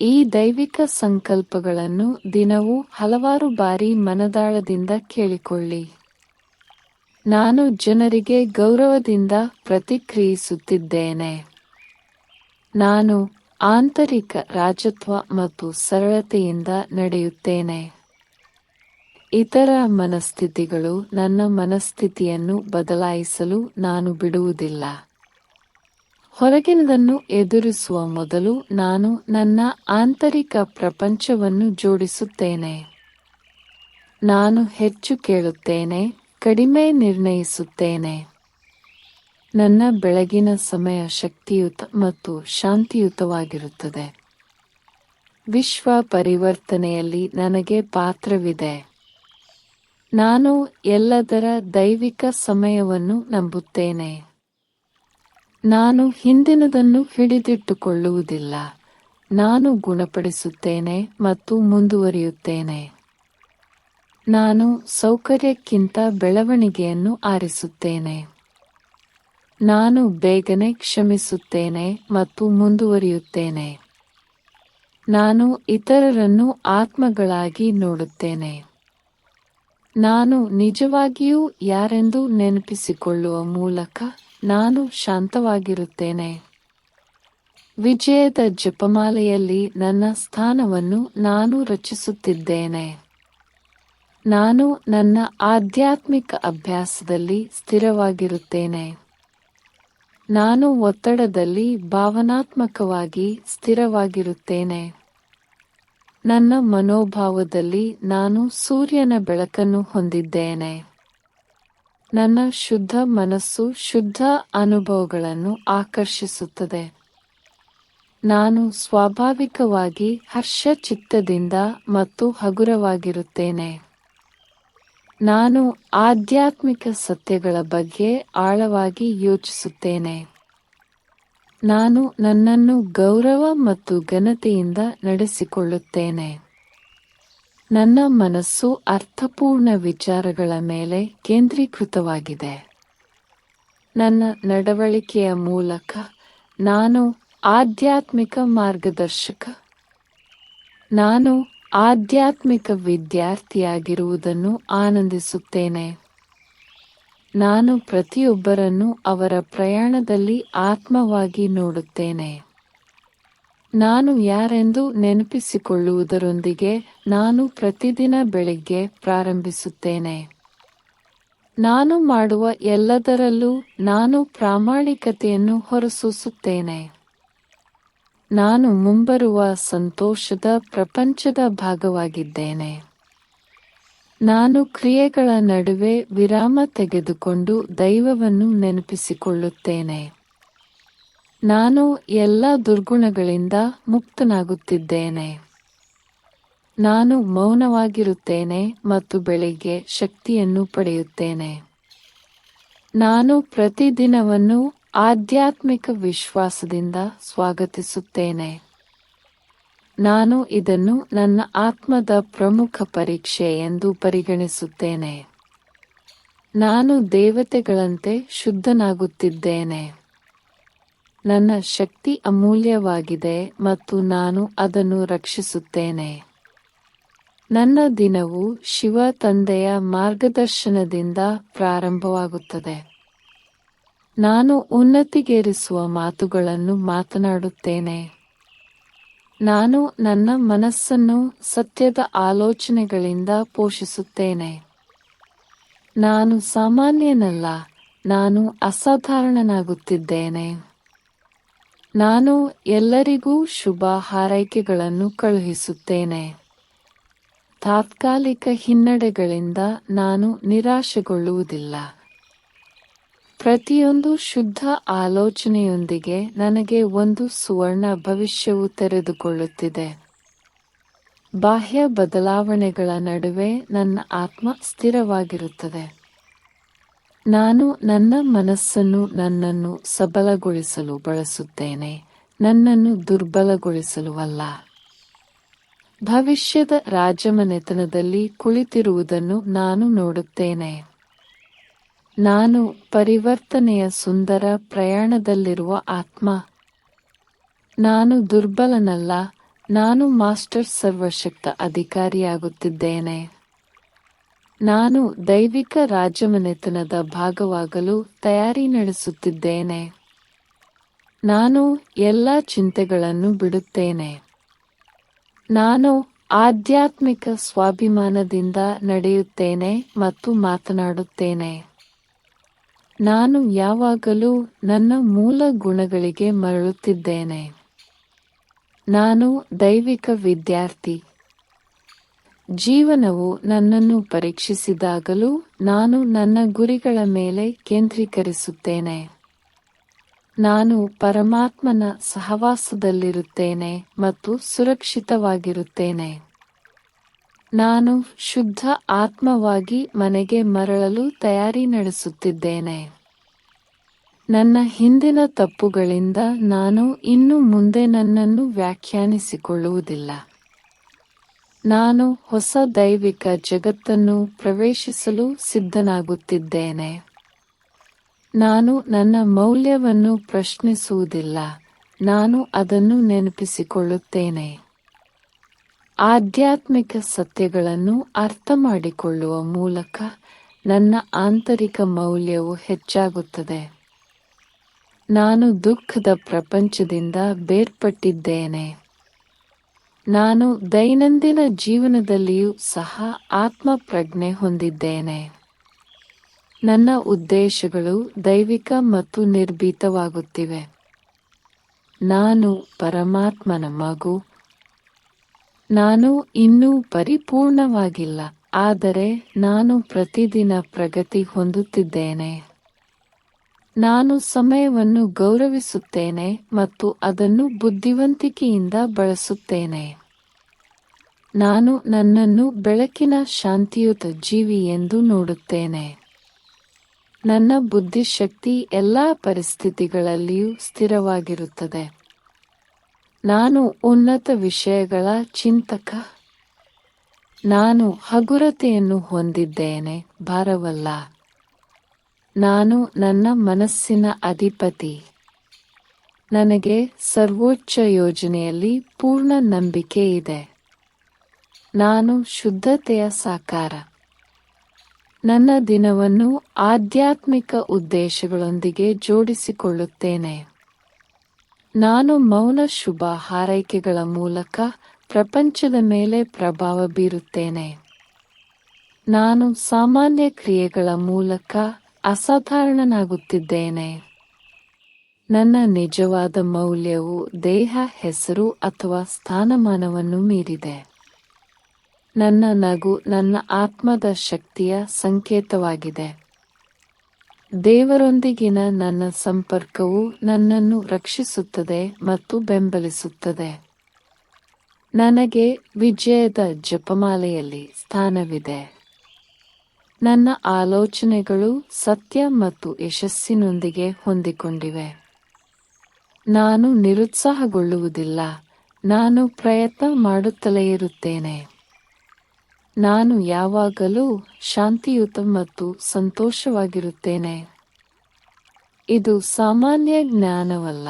ಈ ದೈವಿಕ ಸಂಕಲ್ಪಗಳನ್ನು ದಿನವೂ ಹಲವಾರು ಬಾರಿ ಮನದಾಳದಿಂದ ಕೇಳಿಕೊಳ್ಳಿ. ನಾನು ಜನರಿಗೆ ಗೌರವದಿಂದ ಪ್ರತಿಕ್ರಿಯಿಸುತ್ತಿದ್ದೇನೆ. ನಾನು ಆಂತರಿಕ ರಾಜತ್ವ ಮತ್ತು ಸರಳತೆಯಿಂದ ನಡೆಯುತ್ತೇನೆ. ಇತರ ಮನಸ್ಥಿತಿಗಳು ನನ್ನ ಮನಸ್ಥಿತಿಯನ್ನು ಬದಲಾಯಿಸಲು ನಾನು ಬಿಡುವುದಿಲ್ಲ. ಹೊರಗಿನದನ್ನು ಎದುರಿಸುವ ಮೊದಲು ನಾನು ನನ್ನ ಆಂತರಿಕ ಪ್ರಪಂಚವನ್ನು ಜೋಡಿಸುತ್ತೇನೆ. ನಾನು ಹೆಚ್ಚು ಕೇಳುತ್ತೇನೆ, ಕಡಿಮೆ ನಿರ್ಣಯಿಸುತ್ತೇನೆ. ನನ್ನ ಬೆಳಗಿನ ಸಮಯ ಶಕ್ತಿಯುತ ಮತ್ತು ಶಾಂತಿಯುತವಾಗಿರುತ್ತದೆ. ವಿಶ್ವ ಪರಿವರ್ತನೆಯಲ್ಲಿ ನನಗೆ ಪಾತ್ರವಿದೆ. ನಾನು ಎಲ್ಲದರ ದೈವಿಕ ಸಮಯವನ್ನು ನಂಬುತ್ತೇನೆ. ನಾನು ಹಿಂದಿನದನ್ನು ಹಿಡಿದಿಟ್ಟುಕೊಳ್ಳುವುದಿಲ್ಲ. ನಾನು ಗುಣಪಡಿಸುತ್ತೇನೆ ಮತ್ತು ಮುಂದುವರಿಯುತ್ತೇನೆ. ನಾನು ಸೌಕರ್ಯಕ್ಕಿಂತ ಬೆಳವಣಿಗೆಯನ್ನು ಆರಿಸುತ್ತೇನೆ. ನಾನು ಬೇಗನೆ ಕ್ಷಮಿಸುತ್ತೇನೆ ಮತ್ತು ಮುಂದುವರಿಯುತ್ತೇನೆ. ನಾನು ಇತರರನ್ನು ಆತ್ಮಗಳಾಗಿ ನೋಡುತ್ತೇನೆ. ನಾನು ನಿಜವಾಗಿಯೂ ಯಾರೆಂದು ನೆನಪಿಸಿಕೊಳ್ಳುವ ಮೂಲಕ ನಾನು ಶಾಂತವಾಗಿರುತ್ತೇನೆ. ವಿಜಯದ ಜಪಮಾಲೆಯಲ್ಲಿ ನನ್ನ ಸ್ಥಾನವನ್ನು ನಾನು ರಚಿಸುತ್ತಿದ್ದೇನೆ. ನಾನು ನನ್ನ ಆಧ್ಯಾತ್ಮಿಕ ಅಭ್ಯಾಸದಲ್ಲಿ ಸ್ಥಿರವಾಗಿರುತ್ತೇನೆ. ನಾನು ಒತ್ತಡದಲ್ಲಿ ಭಾವನಾತ್ಮಕವಾಗಿ ಸ್ಥಿರವಾಗಿರುತ್ತೇನೆ. ನನ್ನ ಮನೋಭಾವದಲ್ಲಿ ನಾನು ಸೂರ್ಯನ ಬೆಳಕನ್ನು ಹೊಂದಿದ್ದೇನೆ. ನನ್ನ ಶುದ್ಧ ಮನಸ್ಸು ಶುದ್ಧ ಅನುಭವಗಳನ್ನು ಆಕರ್ಷಿಸುತ್ತದೆ. ನಾನು ಸ್ವಾಭಾವಿಕವಾಗಿ ಹರ್ಷಚಿತ್ತದಿಂದ ಮತ್ತು ಹಗುರವಾಗಿರುತ್ತೇನೆ. ನಾನು ಆಧ್ಯಾತ್ಮಿಕ ಸತ್ಯಗಳ ಬಗ್ಗೆ ಆಳವಾಗಿ ಯೋಚಿಸುತ್ತೇನೆ. ನಾನು ನನ್ನನ್ನು ಗೌರವ ಮತ್ತು ಘನತೆಯಿಂದ ನಡೆಸಿಕೊಳ್ಳುತ್ತೇನೆ. ನನ್ನ ಮನಸ್ಸು ಅರ್ಥಪೂರ್ಣ ವಿಚಾರಗಳ ಮೇಲೆ ಕೇಂದ್ರೀಕೃತವಾಗಿದೆ. ನನ್ನ ನಡವಳಿಕೆಯ ಮೂಲಕ ನಾನು ಆಧ್ಯಾತ್ಮಿಕ ಮಾರ್ಗದರ್ಶಕ. ನಾನು ಆಧ್ಯಾತ್ಮಿಕ ವಿದ್ಯಾರ್ಥಿಯಾಗಿರುವುದನ್ನು ಆನಂದಿಸುತ್ತೇನೆ. ನಾನು ಪ್ರತಿಯೊಬ್ಬರನ್ನು ಅವರ ಪ್ರಯಾಣದಲ್ಲಿ ಆತ್ಮವಾಗಿ ನೋಡುತ್ತೇನೆ. ನಾನು ಯಾರೆಂದು ನೆನಪಿಸಿಕೊಳ್ಳುವುದರೊಂದಿಗೆ ನಾನು ಪ್ರತಿದಿನ ಬೆಳಿಗ್ಗೆ ಪ್ರಾರಂಭಿಸುತ್ತೇನೆ. ನಾನು ಮಾಡುವ ಎಲ್ಲದರಲ್ಲೂ ನಾನು ಪ್ರಾಮಾಣಿಕತೆಯನ್ನು ಹೊರಸೂಸುತ್ತೇನೆ. ನಾನು ಮುಂಬರುವ ಸಂತೋಷದ ಪ್ರಪಂಚದ ಭಾಗವಾಗಿದ್ದೇನೆ. ನಾನು ಕ್ರಿಯೆಗಳ ನಡುವೆ ವಿರಾಮ ತೆಗೆದುಕೊಂಡು ದೈವವನ್ನು ನೆನಪಿಸಿಕೊಳ್ಳುತ್ತೇನೆ. ನಾನು ಎಲ್ಲ ದುರ್ಗುಣಗಳಿಂದ ಮುಕ್ತನಾಗುತ್ತಿದ್ದೇನೆ. ನಾನು ಮೌನವಾಗಿರುತ್ತೇನೆ ಮತ್ತು ಬೆಳಿಗ್ಗೆ ಶಕ್ತಿಯನ್ನು ಪಡೆಯುತ್ತೇನೆ. ನಾನು ಪ್ರತಿದಿನವನ್ನು ಆಧ್ಯಾತ್ಮಿಕ ವಿಶ್ವಾಸದಿಂದ ಸ್ವಾಗತಿಸುತ್ತೇನೆ. ನಾನು ಇದನ್ನು ನನ್ನ ಆತ್ಮದ ಪ್ರಮುಖ ಪರೀಕ್ಷೆ ಎಂದು ಪರಿಗಣಿಸುತ್ತೇನೆ. ನಾನು ದೇವತೆಗಳಂತೆ ಶುದ್ಧನಾಗುತ್ತಿದ್ದೇನೆ. ನನ್ನ ಶಕ್ತಿ ಅಮೂಲ್ಯವಾಗಿದೆ ಮತ್ತು ನಾನು ಅದನ್ನು ರಕ್ಷಿಸುತ್ತೇನೆ. ನನ್ನ ದಿನವು ಶಿವ ತಂದೆಯ ಮಾರ್ಗದರ್ಶನದಿಂದ ಪ್ರಾರಂಭವಾಗುತ್ತದೆ. ನಾನು ಉನ್ನತಿಗೇರಿಸುವ ಮಾತುಗಳನ್ನು ಮಾತನಾಡುತ್ತೇನೆ. ನಾನು ನನ್ನ ಮನಸ್ಸನ್ನು ಸತ್ಯದ ಆಲೋಚನೆಗಳಿಂದ ಪೋಷಿಸುತ್ತೇನೆ. ನಾನು ಸಾಮಾನ್ಯನಲ್ಲ, ನಾನು ಅಸಾಧಾರಣನಾಗುತ್ತಿದ್ದೇನೆ. ನಾನು ಎಲ್ಲರಿಗೂ ಶುಭ ಹಾರೈಕೆಗಳನ್ನು ಕಳುಹಿಸುತ್ತೇನೆ. ತಾತ್ಕಾಲಿಕ ಹಿನ್ನಡೆಗಳಿಂದ ನಾನು ನಿರಾಶೆಗೊಳ್ಳುವುದಿಲ್ಲ. ಪ್ರತಿಯೊಂದು ಶುದ್ಧ ಆಲೋಚನೆಯೊಂದಿಗೆ ನನಗೆ ಒಂದು ಸುವರ್ಣ ಭವಿಷ್ಯವು ತೆರೆದುಕೊಳ್ಳುತ್ತಿದೆ. ಬಾಹ್ಯ ಬದಲಾವಣೆಗಳ ನಡುವೆ ನನ್ನ ಆತ್ಮ ಸ್ಥಿರವಾಗಿರುತ್ತದೆ. ನಾನು ನನ್ನ ಮನಸ್ಸನ್ನು ನನ್ನನ್ನು ಸಬಲಗೊಳಿಸಲು ಬಳಸುತ್ತೇನೆ. ನನ್ನನ್ನು ದುರ್ಬಲಗೊಳಿಸಲು ಅಲ್ಲ. ಭವಿಷ್ಯದ ರಾಜಮನೆತನದಲ್ಲಿ ಕುಳಿತಿರುವುದನ್ನು ನಾನು ನೋಡುತ್ತೇನೆ. ನಾನು ಪರಿವರ್ತನೆಯ ಸುಂದರ ಪ್ರಯಾಣದಲ್ಲಿರುವ ಆತ್ಮ. ನಾನು ದುರ್ಬಲನಲ್ಲ, ನಾನು ಮಾಸ್ಟರ್ ಸರ್ವಶಕ್ತ ಅಧಿಕಾರಿಯಾಗುತ್ತಿದ್ದೇನೆ. ನಾನು ದೈವಿಕ ರಾಜಮನೆತನದ ಭಾಗವಾಗಲು ತಯಾರಿ ನಡೆಸುತ್ತಿದ್ದೇನೆ. ನಾನು ಎಲ್ಲ ಚಿಂತೆಗಳನ್ನು ಬಿಡುತ್ತೇನೆ. ನಾನು ಆಧ್ಯಾತ್ಮಿಕ ಸ್ವಾಭಿಮಾನದಿಂದ ನಡೆಯುತ್ತೇನೆ ಮತ್ತು ಮಾತನಾಡುತ್ತೇನೆ. ನಾನು ಯಾವಾಗಲೂ ನನ್ನ ಮೂಲ ಗುಣಗಳಿಗೆ ಮರಳುತ್ತಿದ್ದೇನೆ. ನಾನು ದೈವಿಕ ವಿದ್ಯಾರ್ಥಿ. ಜೀವನವು ನನ್ನನ್ನು ಪರೀಕ್ಷಿಸಿದಾಗಲೂ ನಾನು ನನ್ನ ಗುರಿಗಳ ಮೇಲೆ ಕೇಂದ್ರೀಕರಿಸುತ್ತೇನೆ. ನಾನು ಪರಮಾತ್ಮನ ಸಹವಾಸದಲ್ಲಿರುತ್ತೇನೆ ಮತ್ತು ಸುರಕ್ಷಿತವಾಗಿರುತ್ತೇನೆ. ನಾನು ಶುದ್ಧ ಆತ್ಮವಾಗಿ ಮನೆಗೆ ಮರಳಲು ತಯಾರಿ ನಡೆಸುತ್ತಿದ್ದೇನೆ. ನನ್ನ ಹಿಂದಿನ ತಪ್ಪುಗಳಿಂದ ನಾನು ಇನ್ನು ಮುಂದೆ ನನ್ನನ್ನು ವ್ಯಾಖ್ಯಾನಿಸಿಕೊಳ್ಳುವುದಿಲ್ಲ. ನಾನು ಹೊಸ ದೈವಿಕ ಜಗತ್ತನ್ನು ಪ್ರವೇಶಿಸಲು ಸಿದ್ಧನಾಗುತ್ತಿದ್ದೇನೆ. ನಾನು ನನ್ನ ಮೌಲ್ಯವನ್ನು ಪ್ರಶ್ನಿಸುವುದಿಲ್ಲ. ನಾನು ಅದನ್ನು ನೆನಪಿಸಿಕೊಳ್ಳುತ್ತೇನೆ. ಆಧ್ಯಾತ್ಮಿಕ ಸತ್ಯಗಳನ್ನು ಅರ್ಥ ಮಾಡಿಕೊಳ್ಳುವ ಮೂಲಕ ನನ್ನ ಆಂತರಿಕ ಮೌಲ್ಯವು ಹೆಚ್ಚಾಗುತ್ತದೆ. ನಾನು ದುಃಖದ ಪ್ರಪಂಚದಿಂದ ಬೇರ್ಪಟ್ಟಿದ್ದೇನೆ. ನಾನು ದೈನಂದಿನ ಜೀವನದಲ್ಲಿಯೂ ಸಹ ಆತ್ಮಪ್ರಜ್ಞೆ ಹೊಂದಿದ್ದೇನೆ. ನನ್ನ ಉದ್ದೇಶಗಳು ದೈವಿಕ ಮತ್ತು ನಿರ್ಭೀತವಾಗುತ್ತಿವೆ. ನಾನು ಪರಮಾತ್ಮನ ಮಗು. ನಾನು ಇನ್ನೂ ಪರಿಪೂರ್ಣವಾಗಿಲ್ಲ, ಆದರೆ ನಾನು ಪ್ರತಿದಿನ ಪ್ರಗತಿ ಹೊಂದುತ್ತಿದ್ದೇನೆ. ನಾನು ಸಮಯವನ್ನು ಗೌರವಿಸುತ್ತೇನೆ ಮತ್ತು ಅದನ್ನು ಬುದ್ಧಿವಂತಿಕೆಯಿಂದ ಬಳಸುತ್ತೇನೆ. ನಾನು ನನ್ನನ್ನು ಬೆಳಕಿನ ಶಾಂತಿಯುತ ಜೀವಿ ಎಂದು ನೋಡುತ್ತೇನೆ. ನನ್ನ ಬುದ್ಧಿಶಕ್ತಿ ಎಲ್ಲಾ ಪರಿಸ್ಥಿತಿಗಳಲ್ಲಿಯೂ ಸ್ಥಿರವಾಗಿರುತ್ತದೆ. ನಾನು ಉನ್ನತ ವಿಷಯಗಳ ಚಿಂತಕ. ನಾನು ಹಗುರತೆಯನ್ನು ಹೊಂದಿದ್ದೇನೆ, ಭಾರವಲ್ಲ. ನಾನು ನನ್ನ ಮನಸ್ಸಿನ ಅಧಿಪತಿ. ನನಗೆ ಸರ್ವೋಚ್ಚ ಯೋಜನೆಯಲ್ಲಿ ಪೂರ್ಣ ನಂಬಿಕೆ ಇದೆ. ನಾನು ಶುದ್ಧತೆಯ ಸಾಕಾರ. ನನ್ನ ದಿನವನ್ನು ಆಧ್ಯಾತ್ಮಿಕ ಉದ್ದೇಶಗಳೊಂದಿಗೆ ಜೋಡಿಸಿಕೊಳ್ಳುತ್ತೇನೆ. ನಾನು ಮೌನ ಶುಭ ಹಾರೈಕೆಗಳ ಮೂಲಕ ಪ್ರಪಂಚದ ಮೇಲೆ ಪ್ರಭಾವ ಬೀರುತ್ತೇನೆ. ನಾನು ಸಾಮಾನ್ಯ ಕ್ರಿಯೆಗಳ ಮೂಲಕ ಅಸಾಧಾರಣನಾಗುತ್ತಿದ್ದೇನೆ. ನನ್ನ ನಿಜವಾದ ಮೌಲ್ಯವು ದೇಹ, ಹೆಸರು ಅಥವಾ ಸ್ಥಾನಮಾನವನ್ನು ಮೀರಿದೆ. ನನ್ನ ನಗು ನನ್ನ ಆತ್ಮದ ಶಕ್ತಿಯ ಸಂಕೇತವಾಗಿದೆ. ದೇವರೊಂದಿಗಿನ ನನ್ನ ಸಂಪರ್ಕವು ನನ್ನನ್ನು ರಕ್ಷಿಸುತ್ತದೆ ಮತ್ತು ಬೆಂಬಲಿಸುತ್ತದೆ. ನನಗೆ ವಿಜಯದ ಜಪಮಾಲೆಯಲ್ಲಿ ಸ್ಥಾನವಿದೆ. ನನ್ನ ಆಲೋಚನೆಗಳು ಸತ್ಯ ಮತ್ತು ಯಶಸ್ಸಿನೊಂದಿಗೆ ಹೊಂದಿಕೊಂಡಿವೆ. ನಾನು ನಿರುತ್ಸಾಹಗೊಳ್ಳುವುದಿಲ್ಲ. ನಾನು ಪ್ರಯತ್ನ ಮಾಡುತ್ತಲೇ ಇರುತ್ತೇನೆ. ನಾನು ಯಾವಾಗಲೂ ಶಾಂತಿಯುತ ಮತ್ತು ಸಂತೋಷವಾಗಿರುತ್ತೇನೆ. ಇದು ಸಾಮಾನ್ಯ ಜ್ಞಾನವಲ್ಲ,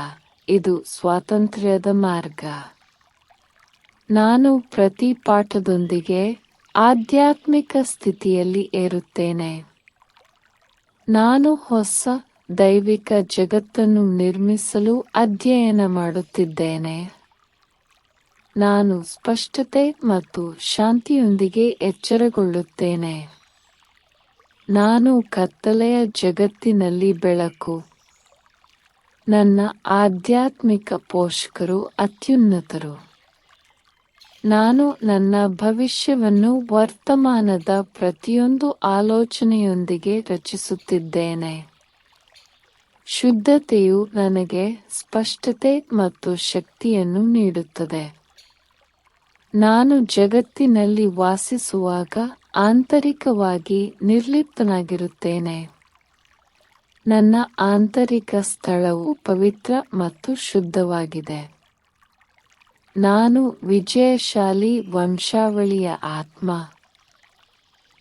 ಇದು ಸ್ವಾತಂತ್ರ್ಯದ ಮಾರ್ಗ. ನಾನು ಪ್ರತಿ ಪಾಠದೊಂದಿಗೆ ಆಧ್ಯಾತ್ಮಿಕ ಸ್ಥಿತಿಯಲ್ಲಿ ಏರುತ್ತೇನೆ. ನಾನು ಹೊಸ ದೈವಿಕ ಜಗತ್ತನ್ನು ನಿರ್ಮಿಸಲು ಅಧ್ಯಯನ ಮಾಡುತ್ತಿದ್ದೇನೆ. ನಾನು ಸ್ಪಷ್ಟತೆ ಮತ್ತು ಶಾಂತಿಯೊಂದಿಗೆ ಎಚ್ಚರಗೊಳ್ಳುತ್ತೇನೆ. ನಾನು ಕತ್ತಲೆಯ ಜಗತ್ತಿನಲ್ಲಿ ಬೆಳಕು. ನನ್ನ ಆಧ್ಯಾತ್ಮಿಕ ಪೋಷಕರು ಅತ್ಯುನ್ನತರು. ನಾನು ನನ್ನ ಭವಿಷ್ಯವನ್ನು ವರ್ತಮಾನದ ಪ್ರತಿಯೊಂದು ಆಲೋಚನೆಯೊಂದಿಗೆ ರಚಿಸುತ್ತಿದ್ದೇನೆ. ಶುದ್ಧತೆಯು ನನಗೆ ಸ್ಪಷ್ಟತೆ ಮತ್ತು ಶಕ್ತಿಯನ್ನು ನೀಡುತ್ತದೆ. ನಾನು ಜಗತ್ತಿನಲ್ಲಿ ವಾಸಿಸುವಾಗ ಆಂತರಿಕವಾಗಿ ನಿರ್ಲಿಪ್ತನಾಗಿರುತ್ತೇನೆ. ನನ್ನ ಆಂತರಿಕ ಸ್ಥಳವು ಪವಿತ್ರ ಮತ್ತು ಶುದ್ಧವಾಗಿದೆ. ನಾನು ವಿಜಯಶಾಲಿ ವಂಶಾವಳಿಯ ಆತ್ಮ.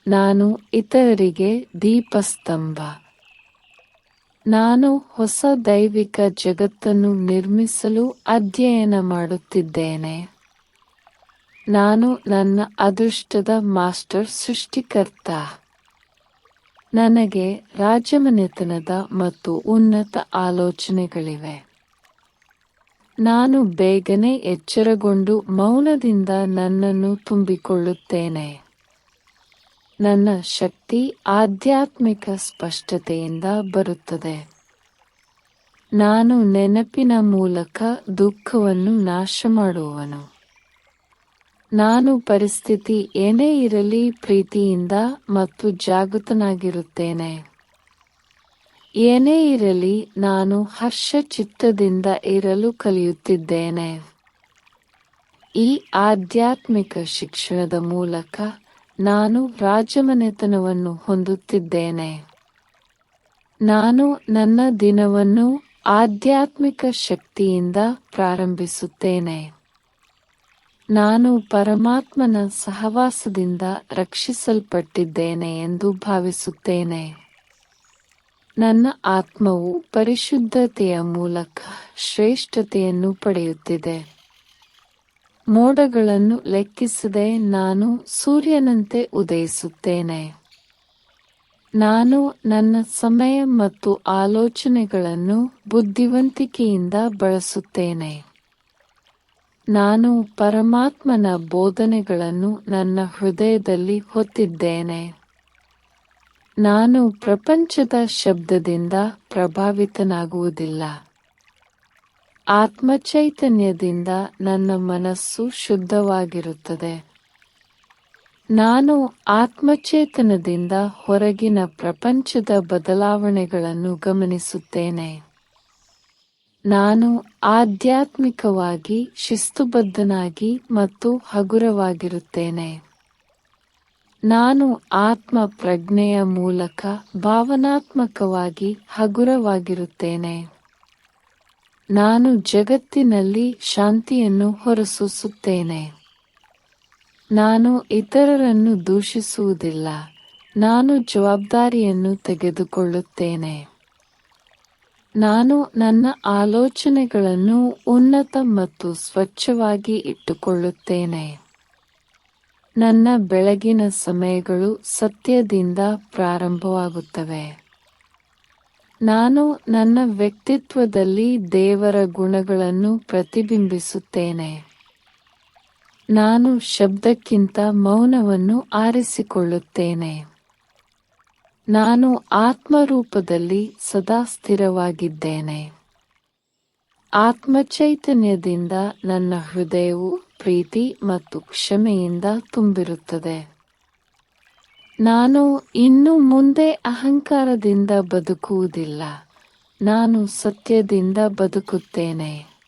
ನಾನು ಇತರರಿಗೆ ದೀಪಸ್ತಂಭ. ನಾನು ಹೊಸ ದೈವಿಕ ಜಗತ್ತನ್ನು ನಿರ್ಮಿಸಲು ಅಧ್ಯಯನ ಮಾಡುತ್ತಿದ್ದೇನೆ. ನಾನು ನನ್ನ ಅದೃಷ್ಟದ ಮಾಸ್ಟರ್ ಸೃಷ್ಟಿಕರ್ತ. ನನಗೆ ರಾಜಮನೆತನದ ಮತ್ತು ಉನ್ನತ ಆಲೋಚನೆಗಳಿವೆ. ನಾನು ಬೇಗನೆ ಎಚ್ಚರಗೊಂಡು ಮೌನದಿಂದ ನನ್ನನ್ನು ತುಂಬಿಕೊಳ್ಳುತ್ತೇನೆ. ನನ್ನ ಶಕ್ತಿ ಆಧ್ಯಾತ್ಮಿಕ ಸ್ಪಷ್ಟತೆಯಿಂದ ಬರುತ್ತದೆ. ನಾನು ನೆನಪಿನ ಮೂಲಕ ದುಃಖವನ್ನು ನಾಶ ಮಾಡುವವನು ನಾನು ಪರಿಸ್ಥಿತಿ ಏನೇ ಇರಲಿ ಪ್ರೀತಿಯಿಂದ ಮತ್ತು ಜಾಗೃತನಾಗಿರುತ್ತೇನೆ. ಏನೇ ಇರಲಿ ನಾನು ಹರ್ಷ ಚಿತ್ತದಿಂದ ಇರಲು ಕಲಿಯುತ್ತಿದ್ದೇನೆ. ಈ ಆಧ್ಯಾತ್ಮಿಕ ಶಿಕ್ಷಣದ ಮೂಲಕ ನಾನು ರಾಜಮನೆತನವನ್ನು ಹೊಂದುತ್ತಿದ್ದೇನೆ. ನಾನು ನನ್ನ ದಿನವನ್ನು ಆಧ್ಯಾತ್ಮಿಕ ಶಕ್ತಿಯಿಂದ ಪ್ರಾರಂಭಿಸುತ್ತೇನೆ. ನಾನು ಪರಮಾತ್ಮನ ಸಹವಾಸದಿಂದ ರಕ್ಷಿಸಲ್ಪಟ್ಟಿದ್ದೇನೆ ಎಂದು ಭಾವಿಸುತ್ತೇನೆ. ನನ್ನ ಆತ್ಮವು ಪರಿಶುದ್ಧತೆಯ ಮೂಲಕ ಶ್ರೇಷ್ಠತೆಯನ್ನು ಪಡೆಯುತ್ತಿದೆ. ಮೋಡಗಳನ್ನು ಲೆಕ್ಕಿಸದೆ ನಾನು ಸೂರ್ಯನಂತೆ ಉದಯಿಸುತ್ತೇನೆ. ನಾನು ನನ್ನ ಸಮಯ ಮತ್ತು ಆಲೋಚನೆಗಳನ್ನು ಬುದ್ಧಿವಂತಿಕೆಯಿಂದ ಬಳಸುತ್ತೇನೆ. ನಾನು ಪರಮಾತ್ಮನ ಬೋಧನೆಗಳನ್ನು ನನ್ನ ಹೃದಯದಲ್ಲಿ ಹೊತ್ತಿದ್ದೇನೆ. ನಾನು ಪ್ರಪಂಚದ ಶಬ್ದದಿಂದ ಪ್ರಭಾವಿತನಾಗುವುದಿಲ್ಲ. ಆತ್ಮಚೈತನ್ಯದಿಂದ ನನ್ನ ಮನಸ್ಸು ಶುದ್ಧವಾಗಿರುತ್ತದೆ. ನಾನು ಆತ್ಮಚೇತನದಿಂದ ಹೊರಗಿನ ಪ್ರಪಂಚದ ಬದಲಾವಣೆಗಳನ್ನು ಗಮನಿಸುತ್ತೇನೆ. ನಾನು ಆಧ್ಯಾತ್ಮಿಕವಾಗಿ ಶಿಸ್ತುಬದ್ಧನಾಗಿ ಮತ್ತು ಹಗುರವಾಗಿರುತ್ತೇನೆ. ನಾನು ಆತ್ಮ ಪ್ರಜ್ಞೆಯ ಮೂಲಕ ಭಾವನಾತ್ಮಕವಾಗಿ ಹಗುರವಾಗಿರುತ್ತೇನೆ. ನಾನು ಜಗತ್ತಿನಲ್ಲಿ ಶಾಂತಿಯನ್ನು ಹೊರಸೂಸುತ್ತೇನೆ. ನಾನು ಇತರರನ್ನು ದೂಷಿಸುವುದಿಲ್ಲ. ನಾನು ಜವಾಬ್ದಾರಿಯನ್ನು ತೆಗೆದುಕೊಳ್ಳುತ್ತೇನೆ. ನಾನು ನನ್ನ ಆಲೋಚನೆಗಳನ್ನು ಉನ್ನತ ಮತ್ತು ಸ್ವಚ್ಛವಾಗಿ ಇಟ್ಟುಕೊಳ್ಳುತ್ತೇನೆ. ನನ್ನ ಬೆಳಗಿನ ಸಮಯಗಳು ಸತ್ಯದಿಂದ ಪ್ರಾರಂಭವಾಗುತ್ತವೆ. ನಾನು ನನ್ನ ವ್ಯಕ್ತಿತ್ವದಲ್ಲಿ ದೇವರ ಗುಣಗಳನ್ನು ಪ್ರತಿಬಿಂಬಿಸುತ್ತೇನೆ. ನಾನು ಶಬ್ದಕ್ಕಿಂತ ಮೌನವನ್ನು ಆರಿಸಿಕೊಳ್ಳುತ್ತೇನೆ. ನಾನು ಆತ್ಮರೂಪದಲ್ಲಿ ಸದಾ ಸ್ಥಿರವಾಗಿದ್ದೇನೆ. ಆತ್ಮಚೈತನ್ಯದಿಂದ ನನ್ನ ಹೃದಯವು ಪ್ರೀತಿ ಮತ್ತು ಕ್ಷಮೆಯಿಂದ ತುಂಬಿರುತ್ತದೆ. ನಾನು ಇನ್ನು ಮುಂದೆ ಅಹಂಕಾರದಿಂದ ಬದುಕುವುದಿಲ್ಲ. ನಾನು ಸತ್ಯದಿಂದ ಬದುಕುತ್ತೇನೆ.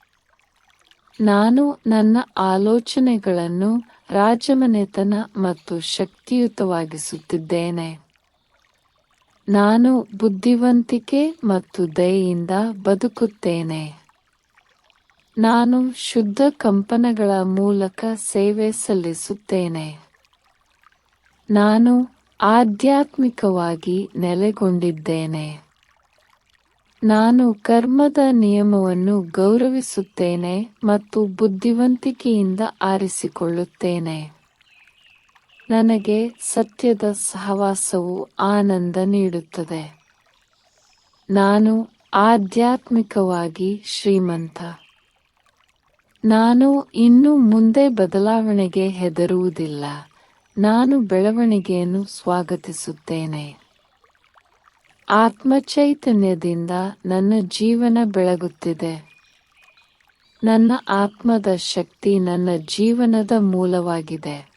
ನಾನು ನನ್ನ ಆಲೋಚನೆಗಳನ್ನು ರಾಜಮನೆತನ ಮತ್ತು ಶಕ್ತಿಯುತವಾಗಿಸುತ್ತಿದ್ದೇನೆ. ನಾನು ಬುದ್ಧಿವಂತಿಕೆ ಮತ್ತು ದಯೆಯಿಂದ ಬದುಕುತ್ತೇನೆ. ನಾನು ಶುದ್ಧ ಕಂಪನಗಳ ಮೂಲಕ ಸೇವೆ ಸಲ್ಲಿಸುತ್ತೇನೆ. ನಾನು ಆಧ್ಯಾತ್ಮಿಕವಾಗಿ ನೆಲೆಗೊಂಡಿದ್ದೇನೆ. ನಾನು ಕರ್ಮದ ನಿಯಮವನ್ನು ಗೌರವಿಸುತ್ತೇನೆ ಮತ್ತು ಬುದ್ಧಿವಂತಿಕೆಯಿಂದ ಆರಿಸಿಕೊಳ್ಳುತ್ತೇನೆ. ನನಗೆ ಸತ್ಯದ ಸಹವಾಸವು ಆನಂದ ನೀಡುತ್ತದೆ. ನಾನು ಆಧ್ಯಾತ್ಮಿಕವಾಗಿ ಶ್ರೀಮಂತ. ನಾನು ಇನ್ನು ಮುಂದೆ ಬದಲಾವಣೆಗೆ ಹೆದರುವುದಿಲ್ಲ. ನಾನು ಬೆಳವಣಿಗೆಯನ್ನು ಸ್ವಾಗತಿಸುತ್ತೇನೆ. ಆತ್ಮಚೈತನ್ಯದಿಂದ ನನ್ನ ಜೀವನ ಬೆಳಗುತ್ತಿದೆ. ನನ್ನ ಆತ್ಮದ ಶಕ್ತಿ ನನ್ನ ಜೀವನದ ಮೂಲವಾಗಿದೆ.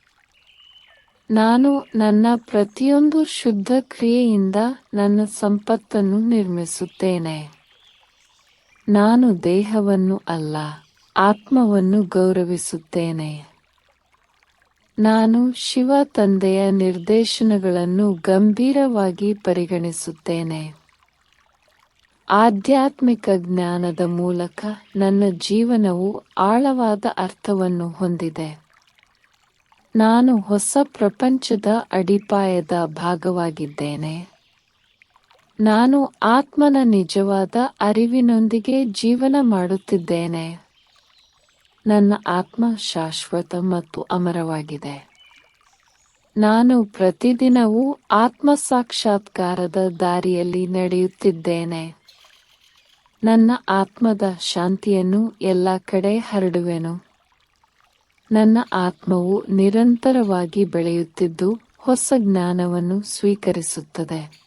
ನಾನು ನನ್ನ ಪ್ರತಿಯೊಂದು ಶುದ್ಧ ಕ್ರಿಯೆಯಿಂದ ನನ್ನ ಸಂಪತ್ತನ್ನು ನಿರ್ಮಿಸುತ್ತೇನೆ. ನಾನು ದೇಹವನ್ನು ಅಲ್ಲ. ಆತ್ಮವನ್ನು ಗೌರವಿಸುತ್ತೇನೆ. ನಾನು ಶಿವ ತಂದೆಯ ನಿರ್ದೇಶನಗಳನ್ನು ಗಂಭೀರವಾಗಿ ಪರಿಗಣಿಸುತ್ತೇನೆ. ಆಧ್ಯಾತ್ಮಿಕ ಜ್ಞಾನದ ಮೂಲಕ ನನ್ನ ಜೀವನವು ಆಳವಾದ ಅರ್ಥವನ್ನು ಹೊಂದಿದೆ. ನಾನು ಹೊಸ ಪ್ರಪಂಚದ ಅಡಿಪಾಯದ ಭಾಗವಾಗಿದ್ದೇನೆ. ನಾನು ಆತ್ಮನ ನಿಜವಾದ ಅರಿವಿನೊಂದಿಗೆ ಜೀವನ ಮಾಡುತ್ತಿದ್ದೇನೆ. ನನ್ನ ಆತ್ಮ ಶಾಶ್ವತ ಮತ್ತು ಅಮರವಾಗಿದೆ. ನಾನು ಪ್ರತಿದಿನವೂ ಆತ್ಮ ಸಾಕ್ಷಾತ್ಕಾರದ ದಾರಿಯಲ್ಲಿ ನಡೆಯುತ್ತಿದ್ದೇನೆ. ನನ್ನ ಆತ್ಮದ ಶಾಂತಿಯನ್ನು ಎಲ್ಲ ಕಡೆ ಹರಡುವೆನು. ನನ್ನ ಆತ್ಮವು ನಿರಂತರವಾಗಿ ಬೆಳೆಯುತ್ತಿದ್ದು ಹೊಸ ಜ್ಞಾನವನ್ನು ಸ್ವೀಕರಿಸುತ್ತದೆ.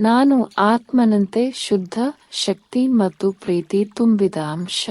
ನಾನು ಆತ್ಮನಂತೆ ಶುದ್ಧ ಶಕ್ತಿ ಮತ್ತು ಪ್ರೀತಿ ತುಂಬಿದ ಅಂಶ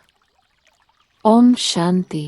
ಓಂ ಶಾಂತಿ